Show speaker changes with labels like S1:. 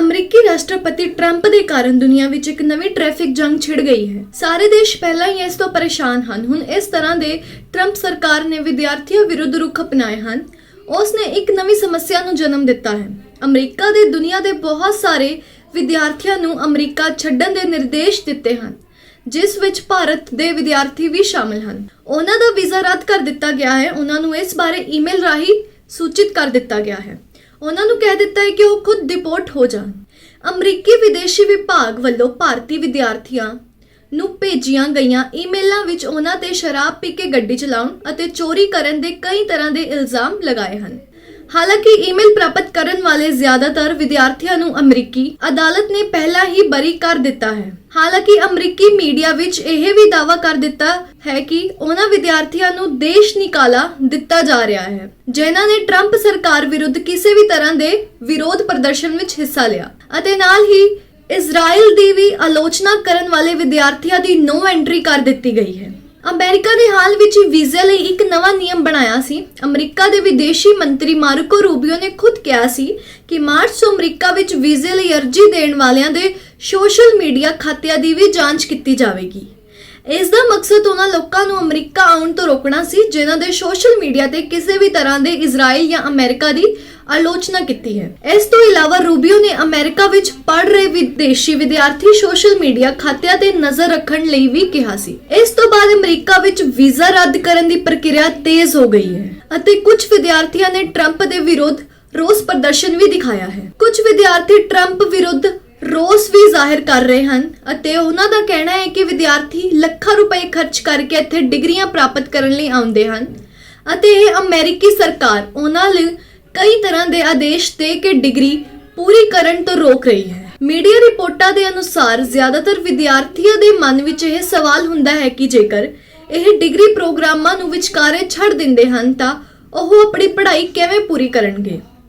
S1: ਅਮਰੀਕੀ ਰਾਸ਼ਟਰਪਤੀ ਟਰੰਪ ਦੇ ਕਾਰਨ ਦੁਨੀਆ ਵਿੱਚ ਇੱਕ ਨਵੀਂ ਟ੍ਰੈਫਿਕ ਜੰਗ ਛਿੜ ਗਈ ਹੈ। ਸਾਰੇ ਦੇਸ਼ ਪਹਿਲਾਂ ਹੀ ਇਸ ਤੋਂ ਪਰੇਸ਼ਾਨ ਹਨ। ਹੁਣ ਇਸ ਤਰ੍ਹਾਂ ਦੇ ਟਰੰਪ ਸਰਕਾਰ ਨੇ ਵਿਦਿਆਰਥੀਆਂ ਵਿਰੁੱਧ ਰੁਖ ਅਪਣਾਏ ਹਨ। ਉਸ ਨੇ ਇੱਕ ਨਵੀਂ ਸਮੱਸਿਆ ਨੂੰ ਜਨਮ ਦਿੱਤਾ ਹੈ। ਅਮਰੀਕਾ ਦੇ ਦੁਨੀਆ ਦੇ ਬਹੁਤ ਸਾਰੇ ਵਿਦਿਆਰਥੀਆਂ ਨੂੰ ਅਮਰੀਕਾ ਛੱਡਣ ਦੇ ਨਿਰਦੇਸ਼ ਦਿੱਤੇ ਹਨ, ਜਿਸ ਵਿੱਚ ਭਾਰਤ ਦੇ ਵਿਦਿਆਰਥੀ ਵੀ ਸ਼ਾਮਲ ਹਨ। ਉਹਨਾਂ ਦਾ ਵੀਜ਼ਾ ਰੱਦ ਕਰ ਦਿੱਤਾ ਗਿਆ ਹੈ। ਉਹਨਾਂ ਨੂੰ ਇਸ ਬਾਰੇ ਈਮੇਲ ਰਾਹੀਂ ਸੂਚਿਤ ਕਰ ਦਿੱਤਾ ਗਿਆ ਹੈ। ਉਹਨਾਂ ਨੂੰ ਕਹਿ ਦਿੱਤਾ ਹੈ ਕਿ ਉਹ ਖੁਦ ਡਿਪੋਰਟ ਹੋ ਜਾਣ। ਅਮਰੀਕੀ ਵਿਦੇਸ਼ੀ ਵਿਭਾਗ ਵੱਲੋਂ ਭਾਰਤੀ ਵਿਦਿਆਰਥੀਆਂ ਨੂੰ ਭੇਜੀਆਂ ਗਈਆਂ ਈਮੇਲਾਂ ਵਿੱਚ ਉਹਨਾਂ ਤੇ ਸ਼ਰਾਬ ਪੀ ਕੇ ਗੱਡੀ ਚਲਾਉਣ ਅਤੇ ਚੋਰੀ ਕਰਨ ਦੇ ਕਈ ਤਰ੍ਹਾਂ ਦੇ ਇਲਜ਼ਾਮ ਲਗਾਏ ਹਨ। ਹਾਲਾਂਕਿ ਈਮੇਲ ਪ੍ਰਾਪਤ ਕਰਨ ਵਾਲੇ ਜ਼ਿਆਦਾਤਰ ਵਿਦਿਆਰਥੀਆਂ ਨੂੰ ਅਮਰੀਕੀ ਅਦਾਲਤ ਨੇ ਪਹਿਲਾਂ ਹੀ ਬਰੀ ਕਰ ਦਿੱਤਾ ਹੈ। ਹਾਲਾਂਕਿ ਅਮਰੀਕੀ ਮੀਡੀਆ ਵਿੱਚ ਇਹ ਵੀ ਦਾਅਵਾ ਕਰ ਦਿੱਤਾ ਹੈ ਕਿ ਉਹਨਾਂ ਵਿਦਿਆਰਥੀਆਂ ਨੂੰ ਦੇਸ਼ ਨਿਕਾਲਾ ਦਿੱਤਾ ਜਾ ਰਿਹਾ ਹੈ, ਜਿਨ੍ਹਾਂ ਨੇ ਟਰੰਪ ਸਰਕਾਰ ਵਿਰੁੱਧ ਕਿਸੇ ਵੀ ਤਰ੍ਹਾਂ ਦੇ ਵਿਰੋਧ ਪ੍ਰਦਰਸ਼ਨ ਵਿੱਚ ਹਿੱਸਾ ਲਿਆ ਅਤੇ ਨਾਲ ਹੀ ਇਜ਼ਰਾਈਲ ਦੀ ਵੀ ਆਲੋਚਨਾ ਕਰਨ ਵਾਲੇ ਵਿਦਿਆਰਥੀਆਂ ਦੀ ਨੋ ਐਂਟਰੀ ਕਰ ਦਿੱਤੀ ਗਈ ਹੈ। ਅਮਰੀਕਾ ਨੇ ਹਾਲ ਵਿੱਚ ਵੀਜ਼ੇ ਲਈ ਇੱਕ ਨਵਾਂ ਨਿਯਮ ਬਣਾਇਆ ਸੀ। ਅਮਰੀਕਾ ਦੇ ਵਿਦੇਸ਼ੀ ਮੰਤਰੀ ਮਾਰਕੋ ਰੂਬੀਓ ਨੇ ਖੁਦ ਕਿਹਾ ਸੀ ਕਿ ਮਾਰਚ ਤੋਂ ਅਮਰੀਕਾ ਵਿੱਚ ਵੀਜ਼ੇ ਲਈ ਅਰਜ਼ੀ ਦੇਣ ਵਾਲਿਆਂ ਦੇ ਸੋਸ਼ਲ ਮੀਡੀਆ ਖਾਤਿਆਂ ਦੀ ਵੀ ਜਾਂਚ ਕੀਤੀ ਜਾਵੇਗੀ। ਇਸ ਦਾ ਮਕਸਦ ਉਹਨਾਂ ਲੋਕਾਂ ਨੂੰ ਅਮਰੀਕਾ ਆਉਣ ਤੋਂ ਰੋਕਣਾ ਸੀ, ਜਿਨ੍ਹਾਂ ਦੇ ਸੋਸ਼ਲ ਮੀਡੀਆ ਤੇ ਕਿਸੇ ਵੀ ਤਰ੍ਹਾਂ ਦੇ ਇਜ਼ਰਾਈਲ ਜਾਂ ਅਮਰੀਕਾ ਦੀ ਆਲੋਚਨਾ ਕੀਤੀ ਹੈ। ਇਸ ਤੋਂ ਇਲਾਵਾ ਰੂਬੀਓ ਨੇ ਅਮਰੀਕਾ ਵਿੱਚ ਪੜ ਰਹੇ ਵਿਦੇਸ਼ੀ ਵਿਦਿਆਰਥੀ ਸੋਸ਼ਲ ਮੀਡੀਆ ਖਾਤਿਆਂ ਤੇ ਨਜ਼ਰ ਰੱਖਣ ਲਈ ਵੀ ਕਿਹਾ ਸੀ। ਇਸ ਤੋਂ ਬਾਅਦ ਅਮਰੀਕਾ ਵਿੱਚ ਵੀਜ਼ਾ ਰੱਦ ਕਰਨ ਦੀ ਪ੍ਰਕਿਰਿਆ ਤੇਜ਼ ਹੋ ਗਈ ਹੈ ਅਤੇ ਕੁਝ ਵਿਦਿਆਰਥੀਆਂ ਨੇ ਟਰੰਪ ਦੇ ਵਿਰੁੱਧ ਰੋਸ ਪ੍ਰਦਰਸ਼ਨ ਵੀ ਦਿਖਾਇਆ ਹੈ। ਕੁਝ ਵਿਦਿਆਰਥੀ ਟਰੰਪ ਵਿਰੁੱਧ ਰੋਸ ਵੀ ਜ਼ਾਹਿਰ ਕਰ ਰਹੇ ਹਨ ਅਤੇ ਉਹਨਾਂ ਦਾ ਕਹਿਣਾ ਹੈ ਕਿ ਵਿਦਿਆਰਥੀ ਲੱਖਾਂ ਰੁਪਏ ਖਰਚ ਕਰਕੇ ਇੱਥੇ ਡਿਗਰੀਆਂ ਪ੍ਰਾਪਤ ਕਰਨ ਲਈ ਆਉਂਦੇ ਹਨ ਅਤੇ ਇਹ ਅਮਰੀਕੀ ਸਰਕਾਰ ਉਹਨਾਂ ਲਈ ਕਈ ਤਰ੍ਹਾਂ ਦੇ ਆਦੇਸ਼ ਦੇ ਕੇ ਡਿਗਰੀ ਪੂਰੀ ਕਰਨ ਤੋਂ ਰੋਕ ਰਹੀ ਹੈ। ਮੀਡੀਆ ਰਿਪੋਰਟਾਂ ਦੇ ਅਨੁਸਾਰ ਜ਼ਿਆਦਾਤਰ ਵਿਦਿਆਰਥੀਆਂ ਦੇ ਮਨ ਵਿੱਚ ਇਹ ਸਵਾਲ ਹੁੰਦਾ ਹੈ ਕਿ ਜੇਕਰ ਇਹ ਡਿਗਰੀ ਪ੍ਰੋਗਰਾਮਾਂ ਨੂੰ ਵਿਚਕਾਰੇ ਛੱਡ ਦਿੰਦੇ ਹਨ ਤਾਂ ਉਹ ਆਪਣੀ ਪੜ੍ਹਾਈ ਕਿਵੇਂ ਪੂਰੀ ਕਰਨਗੇ?